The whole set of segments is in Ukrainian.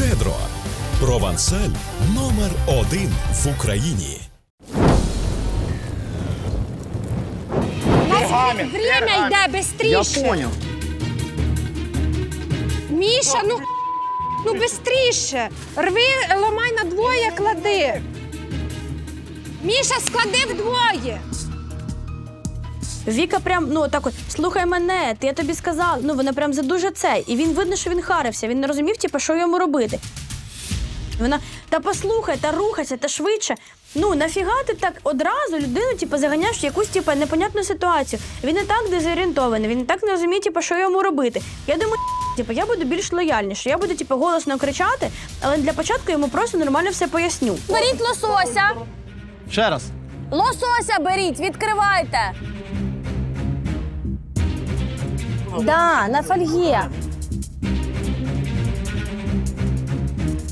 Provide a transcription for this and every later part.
Щедро. Провансаль номер один в Україні. Пергамент, Время пергамент. йде Я понял. Міша, ну, ну бистріше. Рви, ламай на двоє, клади. Міша, склади вдвоє. Віка прям, ну так от, слухай мене, ти я тобі сказала. Ну вона прям за дуже це. І він видно, що він харився. Він не розумів, типу, що йому робити. Вона, та послухай, та рухайся, та швидше. Ну нафіга ти так одразу людину, типу, заганяєш в якусь типу, непонятну ситуацію. Він і так дезорієнтований, він і так не розуміє, типу, що йому робити. Я думаю, типу, я буду більш лояльніше. Я буду типу, голосно кричати, але для початку йому просто нормально все поясню. Беріть лосося. Ще раз. Лосося беріть, відкривайте. Да, на фольгі.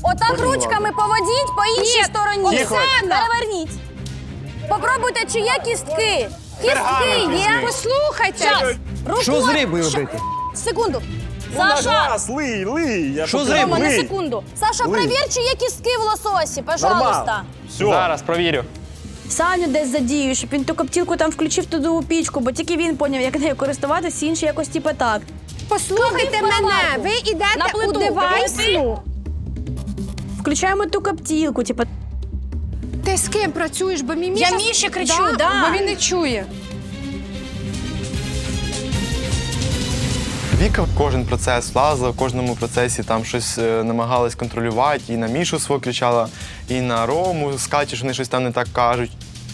Отак ручками поводіть по іншій стороні. Тихо. Переверніть. Попробуйте, чи є кістки. Кістки є. Послухайте. Час. Рукою. Що з рибою Що? робити? Секунду. Саша, лий, лий. Я Що з. Рома, на секунду. Саша, Лий. перевір, чи є кістки в лососі, пожалуйста. Нормально. Все. Зараз провірю. Саню десь задію, щоб він ту коптілку там включив туди у пічку, бо тільки він поняв, як нею користуватися, інші якось типу так. Послухайте Клади в мене. Ви На йдете плиту. у девайсну. Включаємо ту коптілку, типу, Ти з ким працюєш? Бо мій Міша... Я Міші кричу, да. Бо він не чує. Віка кожен процес влазила, в кожному процесі там щось е, намагалась контролювати, і на Мішу свого кричала, і на Рому з Каті, що вони щось там не так кажуть.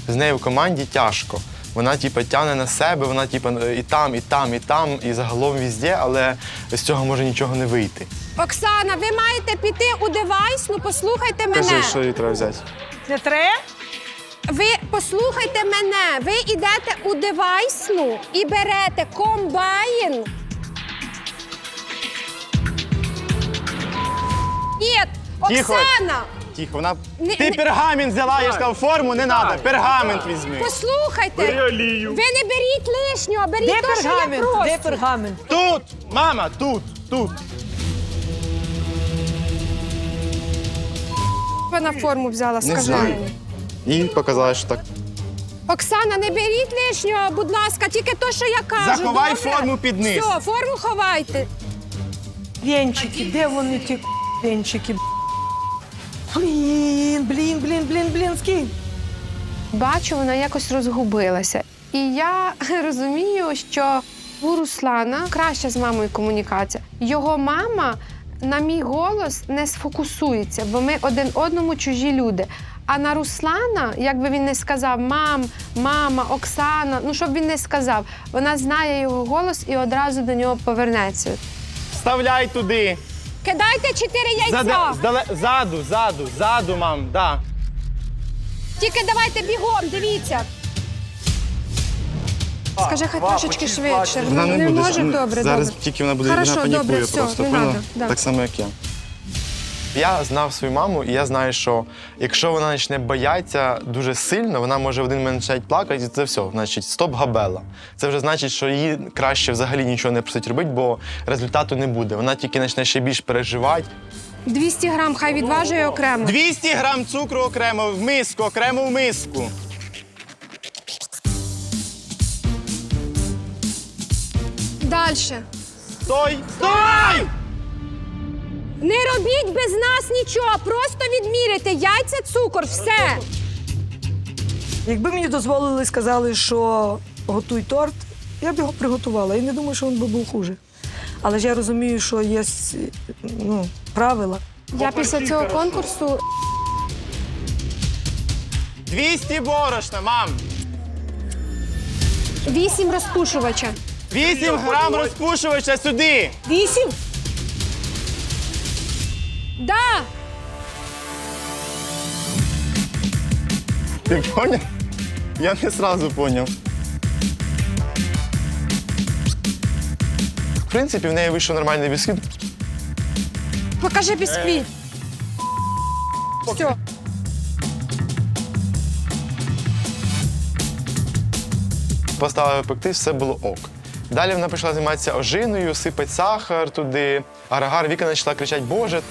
З нею в команді тяжко. Вона типу, тягне на себе, вона типу, і там, і там, і там, і загалом візде, але з цього може нічого не вийти. Оксана, ви маєте піти у девайсну, послухайте мене. Кажи, що їй треба взяти. Ви послухайте мене. Ви йдете у девайсну і берете комбайн. Тихо. Оксана, Тихо, вона. Не- Ти не- пергамент взяла, я ж сказав, форму не треба. Пергамент візьми. послухайте. Олію. Ви не беріть лишнього, беріть Де те, що я пергамент? прошу. Де пергамент? Тут! Мама, тут, тут. Вона форму взяла, Не скажи знаю. мені. І показала, що так. Оксана, не беріть лишнього, будь ласка, тільки те, що я кажу. Заховай добре? форму під низ. Все, форму ховайте. Венчики, де вони ті венчики? Блін, блін, блін, блін, блін, скинь. Бачу, вона якось розгубилася. І я розумію, що у Руслана краща з мамою комунікація. Його мама на мій голос не сфокусується, бо ми один одному чужі люди. А на Руслана, як би він не сказав мам, мама, Оксана, ну щоб він не сказав, вона знає його голос і одразу до нього повернеться. Вставляй туди. Кидайте чотири яйця. Здале- Ззаду, ззаду, ззаду, мам, да. Тільки давайте бігом, дивіться. Скажи, хай трошечки швидше. Вона не, може? Добре, Зараз добре. тільки вона буде Хорошо, вона панікує добре, все, просто. не поняла? надо, да. Так само, як я. Я знав свою маму, і я знаю, що якщо вона почне боятися дуже сильно, вона може в один момент почати плакати, і це все, значить, стоп габела. Це вже значить, що їй краще взагалі нічого не просить робити, бо результату не буде. Вона тільки почне ще більш переживати. 200 грам, хай відважує окремо. 200 грам цукру окремо в миску, окремо в миску. Дальше. Стой! Стой! Не робіть без нас нічого, просто відміряйте яйця, цукор, все. Якби мені дозволили, сказали, що готуй торт, я б його приготувала. І не думаю, що він би був хуже. Але ж я розумію, що є ну, правила. Я після цього конкурсу 200 борошна, мам! 8 розпушувача. 8 грам розпушувача сюди! Вісім? Да, Ти поняв? Я не одразу поняв. В принципі, в неї вийшов нормальний бісквіт. покажи бісквіт. Все. Поставив пекти, все було ок. Далі вона почала займатися ожиною, сипать сахар туди. Аграгар Віка почала кричати, Боже?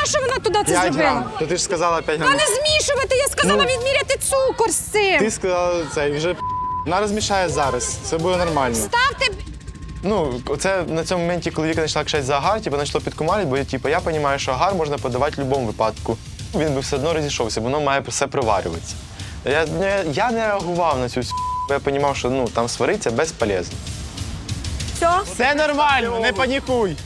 Нащо вона туди це 5 зробила? грам. То ти ж сказала 5 Та грам. не змішувати, я сказала Ну. відміряти цукор з цим. Ти сказала це, і вже Вона розмішає зараз. Це буде нормально. Ставте Ну, це на цьому моменті, коли Віка почала кричати за агар, типу, почало підкумарити, бо типу, я розумію, що агар можна подавати в будь-якому випадку. Він би все одно розійшовся, воно має все приварюватися. Я, не- я не реагував на цю с***, бо я розумів, що ну, там сваритися безполезно. Все? Все нормально, не панікуй.